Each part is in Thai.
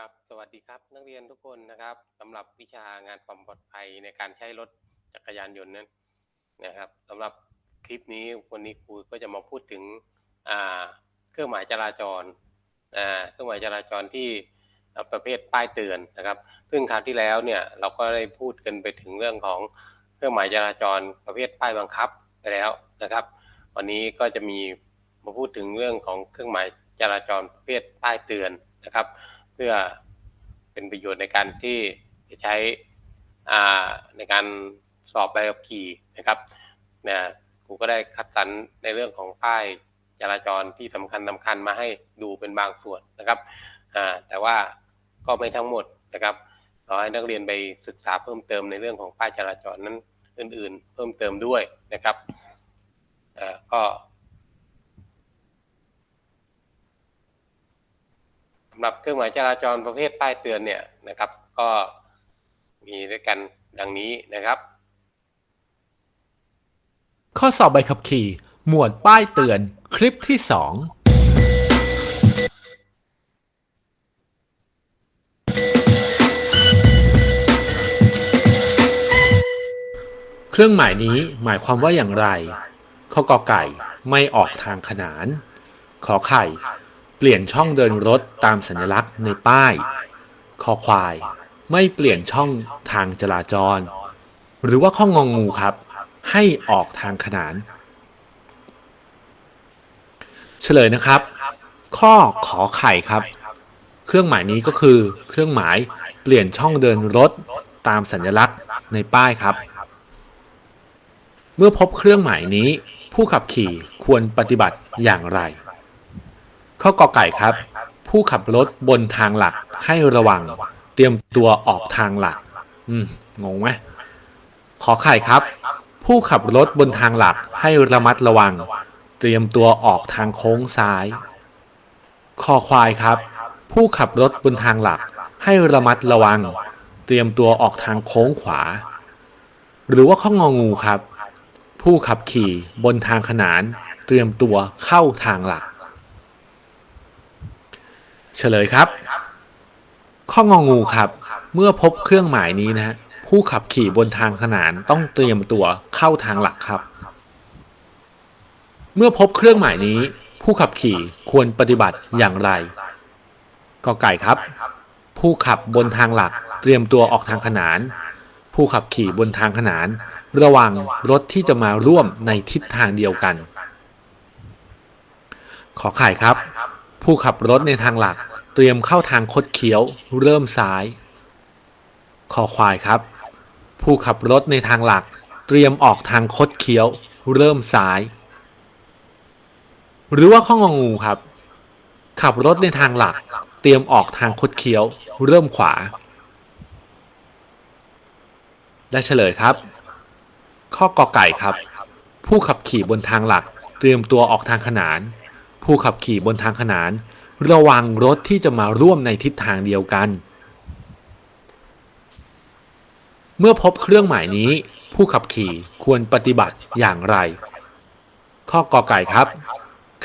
ครับสวัสดีครับ นักเรียนทุกคนนะครับสำหรับวิชางานความปลอดภัยในการใช้รถจักรยานยนต์นั้นนะครับสำหรับคลิปนี้วันนี้ครูก็จะมาพูดถึงเครื่องหมายจราจรเครื่องหมายจราจรที่ประเภทป้ายเตือนนะครับ ซึ่งคราวที่แล้วเนี่ยเราก็ได้พูดกันไปถึงเรื่องของเครื่องหมายจราจรประเภทป้ายบังคับไปแล้วนะครับ วันนี้ก็จะมีมาพูดถึงเรื่องของเครื่องหมายจราจรประเภทป้ายเตือนนะครับ เพื่อเป็นประโยชน์ในการที่จะใช้ในการสอบใบขับขี่นะครับนะครูก็ได้คัดสรรในเรื่องของป้ายจราจรที่สำคัญสำคัญมาให้ดูเป็นบางส่วนนะครับแต่ว่าก็ไม่ทั้งหมดนะครับขอให้นักเรียนไปศึกษาเพิ่มเติมในเรื่องของป้ายจราจรนั้นอื่น ๆ เพิ่มเติมด้วยนะครับอ่าก็ สำหรับเครื่องหมายจราจรประเภทป้ายเตือนเนี่ยนะครับ ก็มีด้วยกันดังนี้นะครับ ข้อสอบใบขับขี่ หมวดป้ายเตือนคลิปที่2เครื่องหมายนี้หมายความว่าอย่างไร ข้อกอไก่ไม่ออกทางขนาน ขอไข่ ปลี่ยนช่องเดินรถตามสัญลักษณ์ในป้าย คอควาย ไม่เปลี่ยนช่องทางจราจร หรือว่าข้ององูครับ ให้ออกทางขนาน เฉลยนะครับ ข้อขอไข่ครับ เครื่องหมายนี้ก็คือเครื่องหมายเปลี่ยนช่องเดินรถตามสัญลักษณ์ในป้ายครับ เมื่อพบเครื่องหมายนี้ ผู้ขับขี่ควรปฏิบัติอย่างไร ข้อกอไก่ครับ ผู้ขับรถบนทางหลักให้ระวัง เตรียมตัวออกทางหลัก อืมงงไหมขอไข่ครับ ผู้ขับรถบนทางหลักให้ระมัดระวัง เตรียมตัวออกทางโค้งซ้ายคอควายครับ ผู้ขับรถบนทางหลัก ให้ระมัดระวัง เตรียมตัวออกทางโค้งขวา หรือว่าข้ององูครับ ผู้ขับขี่บนทางขนาน เตรียมตัวเข้าทางหลัก เฉลยครับ ข้ององูครับ เมื่อพบเครื่องหมายนี้นะฮะผู้ขับขี่บนทางขนานต้องเตรียมตัวเข้าทางหลักครับ เมื่อพบเครื่องหมายนี้ ผู้ขับขี่ควรปฏิบัติอย่างไรกอไก่ครับ ผู้ขับบนทางหลักเตรียมตัวออกทางขนาน ผู้ขับขี่บนทางขนาน ระวังรถที่จะมาร่วมในทิศทางเดียวกัน ขอไข่ครับ ผู้ขับรถในทางหลักเตรียมเข้าทางคดเคี้ยว เริ่มซ้าย คอควายครับ ผู้ขับรถในทางหลัก เตรียมออกทางคดเคี้ยว เริ่มซ้าย หรือว่าข้ององูครับ ขับรถในทางหลัก เตรียมออกทางคดเคี้ยว เริ่มขวา และเฉลยครับ ข้อกอไก่ครับ ผู้ขับขี่บนทางหลัก เตรียมตัวออกทางขนาน ผู้ขับขี่บนทางขนาน ระวังรถที่จะมาร่วมในทิศทางเดียวกัน เมื่อพบเครื่องหมายนี้ ผู้ขับขี่ควรปฏิบัติอย่างไร ข้อกอไก่ครับ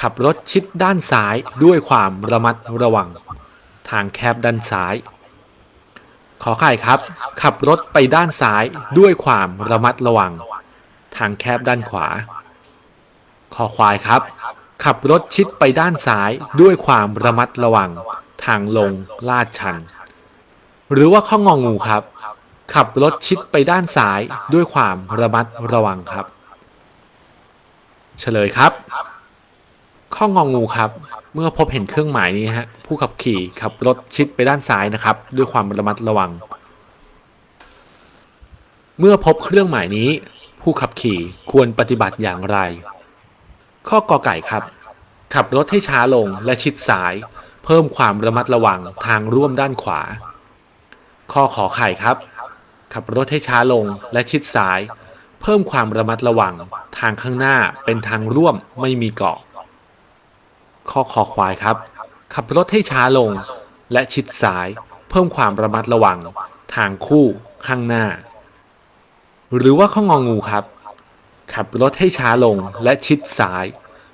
ขับรถชิดด้านซ้ายด้วยความระมัดระวัง ทางแคบด้านซ้าย ขอไข่ครับ ขับรถไปด้านซ้ายด้วยความระมัดระวัง ทางแคบด้านขวา ขอควายครับ ขับรถชิดไปด้านซ้ายด้วยความระมัดระวัง ทางลงลาดชัน หรือว่าข้ององูครับ ขับรถชิดไปด้านซ้ายด้วยความระมัดระวังครับ เฉลยครับข้ององูครับ เมื่อพบเห็นเครื่องหมายนี้ฮะผู้ขับขี่ขับรถชิดไปด้านซ้ายนะครับ ด้วยความระมัดระวัง เมื่อพบเครื่องหมายนี้ ผู้ขับขี่ควรปฏิบัติอย่างไร ข้อกอไก่ครับ ขับรถให้ช้าลงและชิดซ้าย เพิ่มความระมัดระวังทางร่วมด้านขวา ข้อขอไข่ครับ ขับรถให้ช้าลงและชิดซ้าย เพิ่มความระมัดระวังทางข้างหน้าเป็นทางร่วมไม่มีเกาะ ข้อคอควายครับ ขับรถให้ช้าลงและชิดซ้าย เพิ่มความระมัดระวัง ทางคู่ข้างหน้า หรือว่าข้ององูครับ ขับรถให้ช้าลงและชิดซ้าย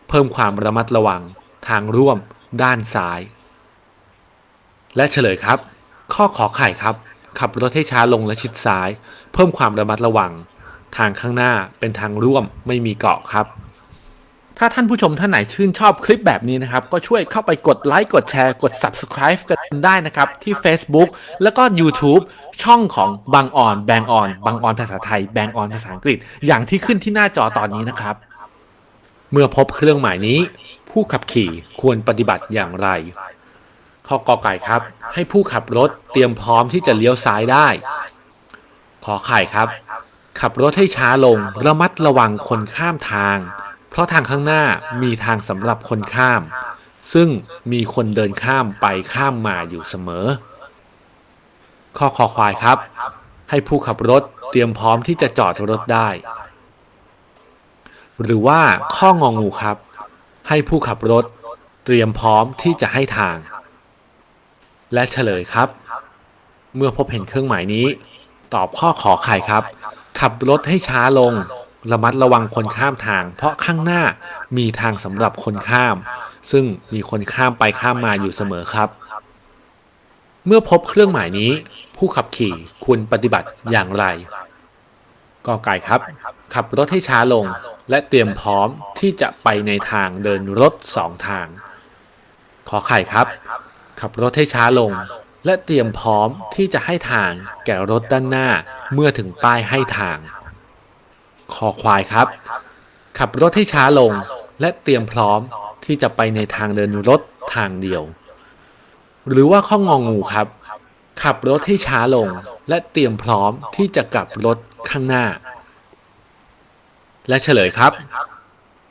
เพิ่มความระมัดระวัง ทางร่วม ด้านซ้าย และเฉลยครับ ข้อขอไข่ครับ ขับรถให้ช้าลงและชิดซ้าย เพิ่มความระมัดระวัง ทางข้างหน้าเป็นทางร่วมไม่มีเกาะครับ ถ้าท่านผู้ชมท่านไหนชื่นชอบคลิปแบบนี้นะครับ ก็ช่วยเข้าไปกดไลค์กดแชร์กด subscribe กันได้นะครับ ที่ Facebook แล้วก็ YouTube ช่องของบางอ่อนแบงออนบางออนภาษาไทยแบงออนภาษาอังกฤษ อย่างที่ขึ้นที่หน้าจอตอนนี้นะครับ เมื่อพบเครื่องหมายนี้ ผู้ขับขี่ควรปฏิบัติอย่างไรข้อกอไก่ครับ ให้ผู้ขับรถเตรียมพร้อมที่จะเลี้ยวซ้ายได้ขอไข่ครับ ขับรถให้ช้าลงระมัดระวังคนข้ามทาง เพราะทางข้างหน้ามีทางสำหรับคนข้าม ซึ่งมีคนเดินข้ามไปข้ามมาอยู่เสมอ ข้อคอควายครับ ให้ผู้ขับรถเตรียมพร้อมที่จะจอดรถได้ หรือว่าข้ององูครับ ให้ผู้ขับรถเตรียมพร้อมที่จะให้ทาง และเฉลยครับ เมื่อพบเห็นเครื่องหมายนี้ ตอบข้อขอไข่ครับ ขับรถให้ช้าลง ระมัดระวังคนข้ามทาง เพราะข้างหน้ามีทางสำหรับคนข้าม ซึ่งมีคนข้ามไปข้ามมาอยู่เสมอครับ เมื่อพบเครื่องหมายนี้ ผู้ขับขี่ควรปฏิบัติอย่างไรกอไก่ครับ ขับรถให้ช้าลงและเตรียมพร้อมที่จะไปในทางเดินรถสองทาง ขอไข่ครับ ขับรถให้ช้าลง และเตรียมพร้อมที่จะให้ทางแก่รถด้านหน้าเมื่อถึงป้ายให้ทาง คอควายครับ ขับรถให้ช้าลงและเตรียมพร้อมที่จะไปในทางเดินรถทางเดียว หรือว่าข้ององูครับ ขับรถให้ช้าลงและเตรียมพร้อมที่จะกลับรถข้างหน้า และเฉลยครับ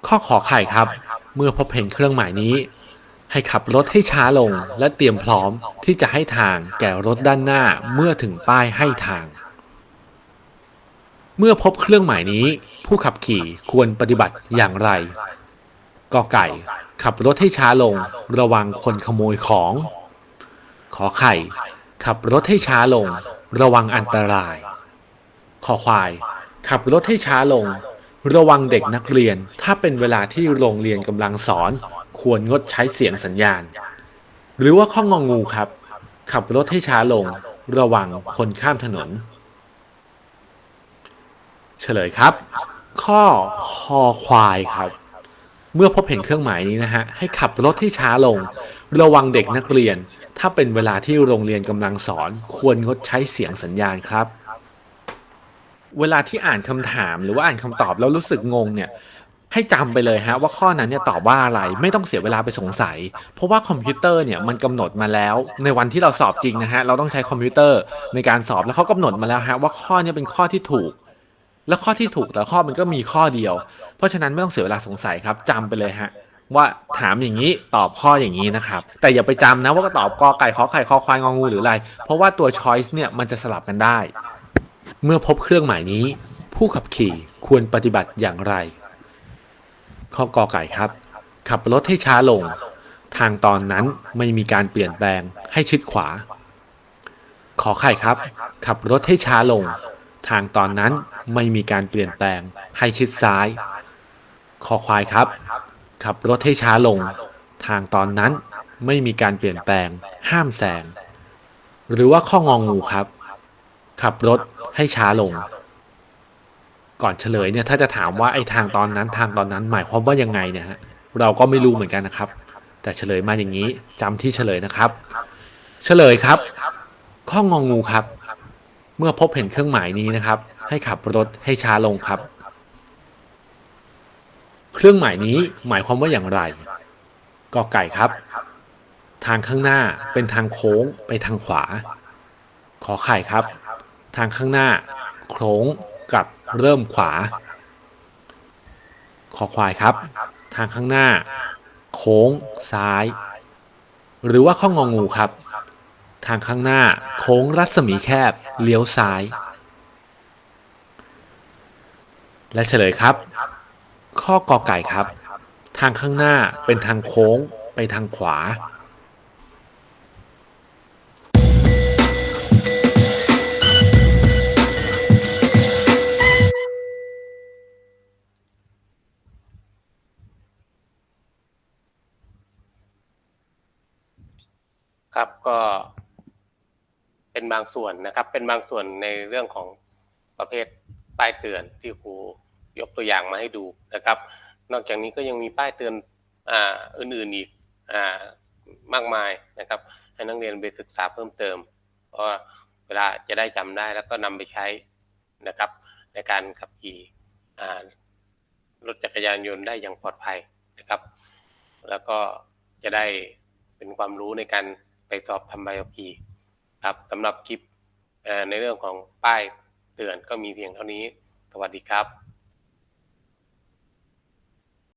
ข้อขอไข่ครับ เมื่อพบเห็นเครื่องหมายนี้ ให้ขับรถให้ช้าลงและเตรียมพร้อมที่จะให้ทางแก่รถด้านหน้าเมื่อถึงป้ายให้ทาง เมื่อพบเครื่องหมายนี้ ผู้ขับขี่ควรปฏิบัติอย่างไรกอไก่ ขับรถให้ช้าลง ระวังคนขโมยของ ขอไข่ ขับรถให้ช้าลง ระวังอันตราย ขอควาย ขับรถให้ช้าลง ระวังเด็กนักเรียน ถ้าเป็นเวลาที่โรงเรียนกำลังสอน ควรงดใช้เสียงสัญญาณ หรือว่าข้ององูครับ ขับรถให้ช้าลง ระวังคนข้ามถนน เฉลยครับ ข้อคอควายครับ เมื่อพบเห็นเครื่องหมายนี้นะฮะ ให้ขับรถให้ช้าลง ระวังเด็กนักเรียน ถ้าเป็นเวลาที่โรงเรียนกำลังสอน ควรงดใช้เสียงสัญญาณครับ เวลาที่อ่านคำถามหรือว่าอ่านคำตอบแล้วรู้สึกงงเนี่ยให้จำไปเลยฮะว่าข้อนั้นเนี่ยตอบว่าอะไรไม่ต้องเสียเวลาไปสงสัย เพราะว่าคอมพิวเตอร์เนี่ยมันกำหนดมาแล้ว ในวันที่เราสอบจริงนะฮะเราต้องใช้คอมพิวเตอร์ในการสอบแล้วเขากำหนดมาแล้วฮะว่าข้อนี้เป็นข้อที่ถูก แล้วข้อที่ถูกแต่ข้อมันก็มีข้อเดียว เพราะฉะนั้นไม่ต้องเสียเวลาสงสัยครับจำไปเลยฮะว่าถามอย่างนี้ตอบข้ออย่างนี้นะครับ แต่อย่าไปจำนะว่าก็ตอบกอไก่ขอไข่คอควายงองูหรืออะไร เพราะว่าตัว choice เนี่ยมันจะสลับกันได้ เมื่อพบเครื่องหมายนี้ ผู้ขับขี่ควรปฏิบัติอย่างไร ข้อกอไก่ครับ ขับรถให้ช้าลง ทางตอนนั้นไม่มีการเปลี่ยนแปลงให้ชิดขวา ขอไข่ครับ ขับรถให้ช้าลง ทางตอนนั้น ไม่มีการเปลี่ยนแปลงให้ชิดซ้าย คอควายครับ ขับรถให้ช้าลง ทางตอนนั้นไม่มีการเปลี่ยนแปลง ห้ามแซงหรือว่าข้ององูครับ ขับรถให้ช้าลง ก่อนเฉลยเนี่ยถ้าจะถามว่าไอ้ทางตอนนั้นทางตอนนั้นหมายความว่ายังไงเนี่ยฮะเราก็ไม่รู้เหมือนกันนะครับ แต่เฉลยมาอย่างนี้จำที่เฉลยนะครับ เฉลยครับ ข้ององูครับ เมื่อพบเห็นเครื่องหมายนี้นะครับ ให้ขับรถให้ช้าลงครับ เครื่องหมายนี้หมายความว่าอย่างไรกอไก่ครับ ทางข้างหน้าเป็นทางโค้งไปทางขวา ขอไข่ครับ ทางข้างหน้าโค้งกับเริ่มขวา ขอควายครับ ทางข้างหน้า โค้งซ้าย หรือว่าข้ององูครับ ทางข้างหน้าโค้งรัศมีแคบ เลี้ยวซ้าย และเฉลยครับ ข้อกอไก่ครับ ทางข้างหน้าเป็นทางโค้งไปทางขวาครับก็ เป็นบางส่วนนะครับ เป็นบางส่วนในเรื่องของประเภทป้ายเตือนที่ครูยกตัวอย่างมาให้ดูนะครับ นอกจากนี้ก็ยังมีป้ายเตือนอ่าอื่นๆอีกอ่ามากมายนะครับ ให้นักเรียนไปศึกษาเพิ่มเติม เพราะว่าเวลาจะได้จำได้แล้วก็นำไปใช้นะครับ ในการขับขี่รถจักรยานยนต์ได้อย่างปลอดภัยนะครับ แล้วก็จะได้เป็นความรู้ในการไปสอบทำใบขับขี่ ครับสำหรับคลิปในเรื่องของป้ายเตือนก็มีเพียงเท่านี้ สวัสดีครับ